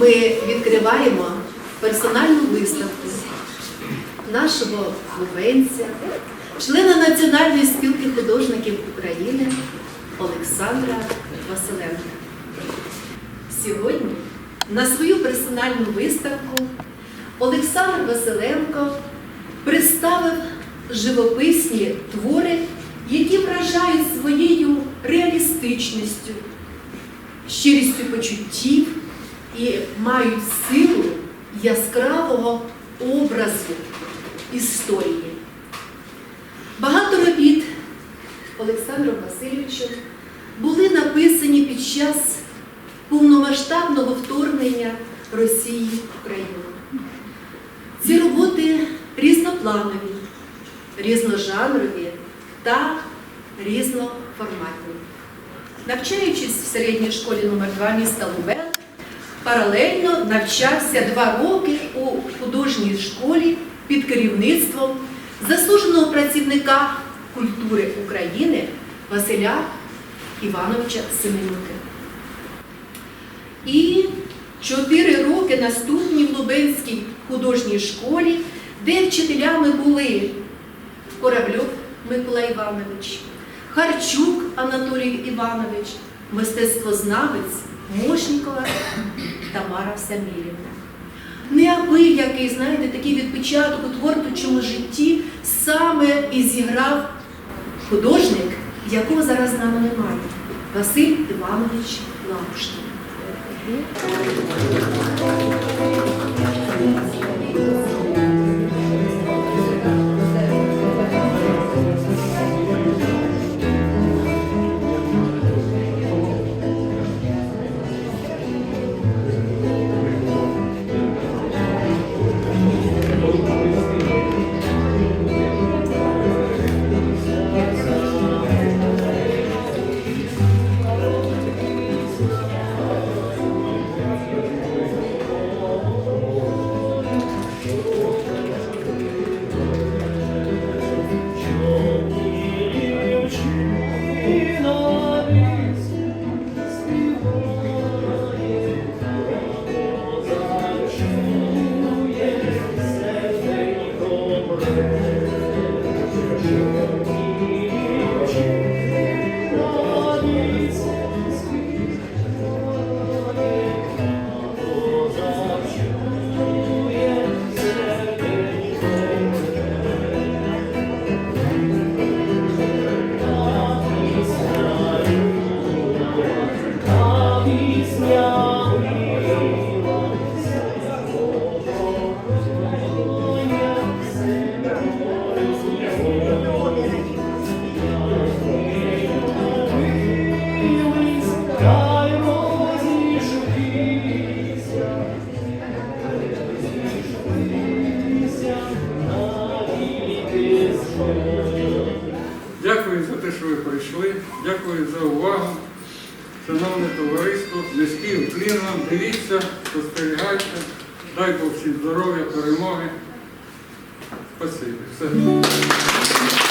ми відкриваємо персональну виставку нашого лубенця, члена Національної спілки художників України Олександра Василенка. Сьогодні на свою персональну виставку Олександр Василенко представив живописні твори, які вражають своєю реалістичністю, щирістю почуттів і мають силу яскравого образу історії. Багато робіт Олександром Васильовичем були написані під час повномасштабного вторгнення Росії в Україну. Ці роботи різнопланові, різножанрові та різноформатні. Навчаючись в середній школі номер 2 міста Лубен, паралельно навчався два роки у художній школі під керівництвом заслуженого працівника культури України Василя Івановича Семенюки. І чотири роки наступні в Лубенській художній школі, де вчителями були Корабльов Микола Іванович, Харчук Анатолій Іванович, мистецтвознавець Мошнікова Тамара Самілівна. Неабиякий, знаєте, такий відпечаток у творчому житті саме і зіграв художник, якого зараз з нами немає, Василь Іванович Лапушний. Що ви прийшли. Дякую за увагу. Шановне товариство, низький уклін дивіться, спостерігайте. Дай Бог всім здоров'я, перемоги. Спасибі. Все.